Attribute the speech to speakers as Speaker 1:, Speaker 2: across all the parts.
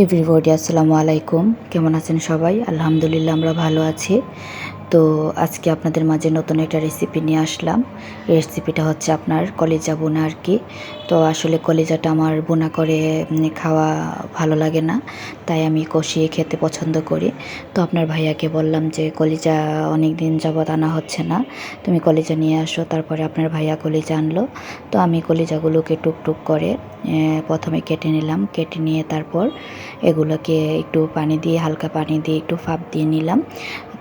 Speaker 1: Everybody আসসালামু আলাইকুম। কেমন আছেন সবাই? আলহামদুলিল্লাহ আমরা ভালো আছি। তো আজকে আপনাদের মাঝে নতুন একটা রেসিপি নিয়ে আসলাম। রেসিপিটা হচ্ছে আপনার কলিজা বোনা আর কি। তো আসলে কলিজাটা আমার বোনা করে খাওয়া ভালো লাগে না, তাই আমি কষিয়ে খেতে পছন্দ করি। তো আপনার ভাইয়াকে বললাম যে, কলিজা অনেক দিন যাবৎ আনা হচ্ছে না, তুমি কলিজা নিয়ে আসো। তারপরে আপনার ভাইয়া কলিজা আনলো। তো আমি কলিজাগুলোকে টুকটুক করে প্রথমে কেটে নিলাম। কেটে নিয়ে তারপর এগুলোকে একটু পানি দিয়ে, হালকা পানি দিয়ে একটু ফাঁপ দিয়ে নিলাম।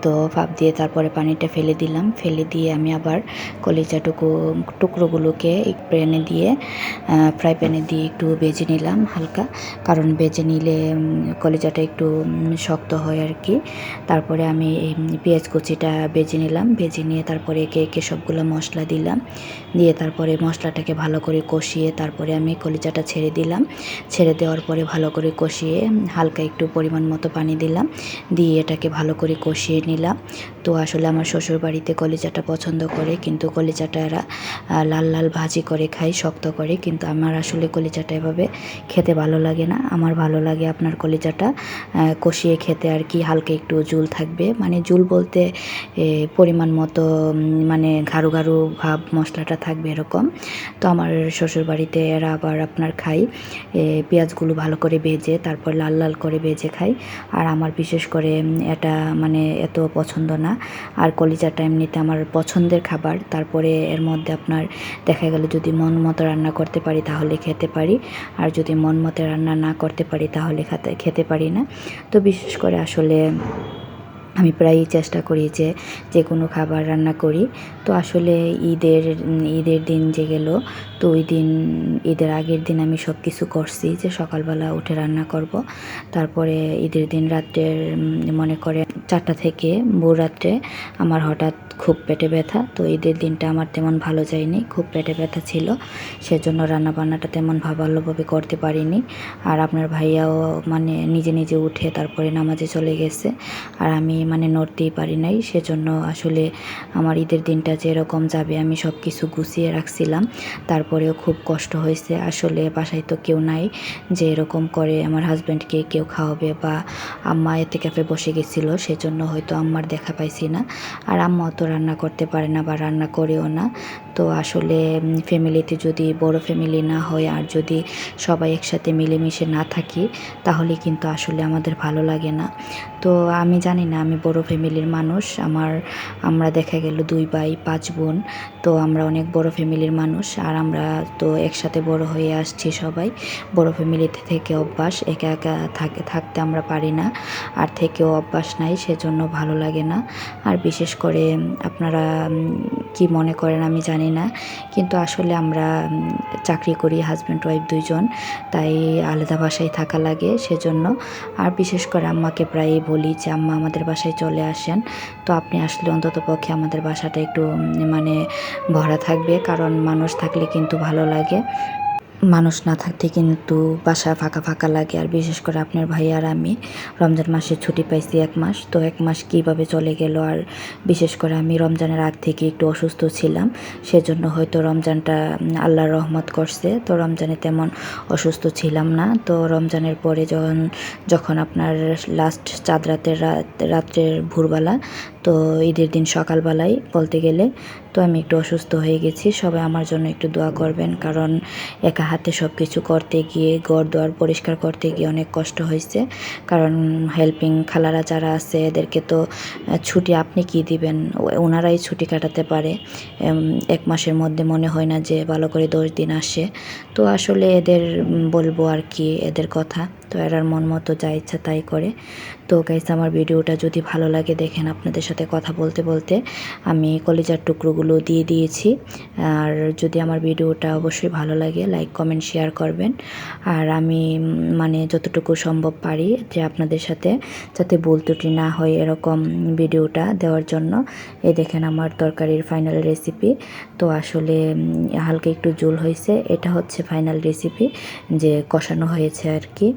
Speaker 1: তো ফাপ দিয়ে তারপরে পানিটা ফেলে দিলাম। ফেলে দিয়ে আমি আবার কলিজাটুকু, টুকরোগুলোকে প্যানে দিয়ে ফ্রাই প্যানে দিয়ে একটু বেজে নিলাম হালকা। কারণ বেজে নিলে কলিজাটা একটু শক্ত হয় আর কি তারপরে আমি পেঁয়াজ কুচিটা বেজে নিলাম। বেজে নিয়ে তারপরে একে একে সবগুলো মশলা দিলাম। দিয়ে তারপরে মশলাটাকে ভালো করে কষিয়ে তারপরে আমি কলিজাটা ছেড়ে দিলাম। ছেড়ে দেওয়ার পরে ভালো করে কষিয়ে হালকা একটু পরিমাণ মতো পানি দিলাম। দিয়ে এটাকে ভালো করে কষিয়ে নিলাম। তো আসলে আমার শ্বশুর বাড়িতে কলিজাটা পছন্দ করে, কিন্তু কলিজাটা এরা লাল লাল ভাজি করে খায়, শক্ত করে। কিন্তু আমার আসলে কলিজাটা এভাবে খেতে ভালো লাগে না। আমার ভালো লাগে আপনার কলিজাটা কষিয়ে খেতে আর কি, হালকা একটু জুল থাকবে। মানে জুল বলতে পরিমাণ মতো মানে ঘাড়ু ঘাড়ু ভাব, মশলাটা থাকবে এরকম। তো আমার শ্বশুর বাড়িতে এরা আবার আপনার খাই পেঁয়াজগুলো ভালো করে ভেজে, তারপর লাল লাল করে ভেজে খাই আর আমার বিশেষ করে এটা মানে এত পছন্দ না। আর কলিজাটা এমনিতে আমার পছন্দের খাবার। তারপরে এর মধ্যে আপনার দেখা গেল যদি মন মতো রান্না করতে পারি তাহলে খেতে পারি। আর যদি মন মতো রান্না না করতে পারি তাহলে খেতে খেতে পারি না। তো বিশেষ করে আসলে আমি প্রায়ই চেষ্টা করি যে যে কোনো খাবার রান্না করি। তো আসলে ঈদের ঈদের দিন যে গেল তো ওই দিন, ঈদের আগের দিন আমি সব কিছু করছি যে সকালবেলা উঠে রান্না করব। তারপরে ঈদের দিন রাত্রের মনে করে চারটা থেকে ভোর রাত্রে আমার হঠাৎ খুব পেটে ব্যথা। তো ঈদের দিনটা আমার তেমন ভালো যায়নি, খুব পেটে ব্যথা ছিল। সেজন্য রান্না বান্নাটা তেমন ভালোভাবে করতে পারিনি। আর আপনার ভাইয়াও মানে নিজে নিজে উঠে তারপরে নামাজে চলে গেছে। আর আমি মানে নড়তেই পারি নাই। সেজন্য আসলে আমার ঈদের দিনটা যেরকম যাবে আমি সব কিছু গুছিয়ে রাখছিলাম। তারপরেও খুব কষ্ট হয়েছে। আসলে বাসায় তো কেউ নাই যে এরকম করে আমার হাজব্যান্ডকে কেউ খাওয়াবে বা আম্মা এতে ক্যাফে বসে গেছিল, সেজন্য হয়তো আম্মার দেখা পাইছি না। আর আম্মা তো রান্না করতে পারে না বা রান্না করেও না। তো আসলে ফ্যামিলিতে যদি বড় ফ্যামিলি না হয় আর যদি সবাই একসাথে মিলেমিশে না থাকি, তাহলে কিন্তু আসলে আমাদের ভালো লাগে না। তো আমি জানি না, আমি বড় ফ্যামিলির মানুষ। আমার, আমরা দেখা গেল দুই ভাই, পাঁচ বোন। তো আমরা অনেক বড় ফ্যামিলির মানুষ। আর আমরা তো একসাথে বড় হয়ে আসছি সবাই। বড় ফ্যামিলিতে থেকে অভ্যাস, একা একা থাকে, থাকতে আমরা পারি না। আর থেকেও অভ্যাস নাই, সেজন্য ভালো লাগে না। আর বিশেষ করে আপনারা কি মনে করেন আমি জানি না, কিন্তু আসলে আমরা চাকরি করি হাজব্যান্ড ওয়াইফ দুইজন, তাই আলাদা বাসায় থাকা লাগে সেজন্য। আর বিশেষ করে আম্মাকে প্রায়ই বলি যে, আম্মা আমাদের বাসায় চলে আসেন। তো আপনি আসলে অন্তত পক্ষে আমাদের বাসাটা একটু মানে ভরা থাকবে, কারণ মানুষ থাকলে কিন্তু ভালো লাগে। মানুষ না থাকতে কিন্তু বাসা ফাঁকা ফাঁকা লাগে। আর বিশেষ করে আপনার ভাই আর আমি, রমজান মাসে ছুটি পাইছি এক মাস। তো এক মাস কীভাবে চলে গেল? আর বিশেষ করে আমি রমজানের আগ থেকে একটু অসুস্থ ছিলাম, সেজন্য হয়তো রমজানটা আল্লাহর রহমত করছে। তো রমজানে তেমন অসুস্থ ছিলাম না। তো রমজানের পরে যখন যখন আপনার লাস্ট চাঁদ রাতের রাত্রের ভোরবেলা তো ঈদের দিন সকালবেলায় বলতে গেলে, তো আমি একটু অসুস্থ হয়ে গেছি। সবাই আমার জন্য একটু দোয়া করবেন, কারণ একা হাতে সব কিছু করতে গিয়ে, ঘর দোয়ার পরিষ্কার করতে গিয়ে অনেক কষ্ট হয়েছে। কারণ হেল্পিং খালারা যারা আছে, এদেরকে তো ছুটি আপনি কি দিবেন? ওনারাই ছুটি কাটাতে পারে। এক মাসের মধ্যে মনে হয় না যে ভালো করে দশ দিন আসে। তো আসলে এদের বলব আর কি, এদের কথা। তো এরার মন মতো যা ইচ্ছা তাই করে। তো গাইস আমার ভিডিওটা যদি ভালো লাগে, দেখেন আপনাদের সাথে কথা বলতে বলতে আমি কলেজার টুকরোগুলো দিয়ে দিয়েছি। আর যদি আমার ভিডিওটা অবশ্যই ভালো লাগে লাইক কমেন্ট শেয়ার করবেন। আর আমি মানে যতটুকু সম্ভব পারি যে আপনাদের সাথে, যাতে ভুল ত্রুটি না হয় এরকম ভিডিওটা দেওয়ার জন্য। এই দেখেন আমার তরকারির ফাইনাল রেসিপি তো আসলে হালকা একটু জোল হয়েছে। এটা হচ্ছে ফাইনাল রেসিপি যে কষানো হয়েছে আর কি।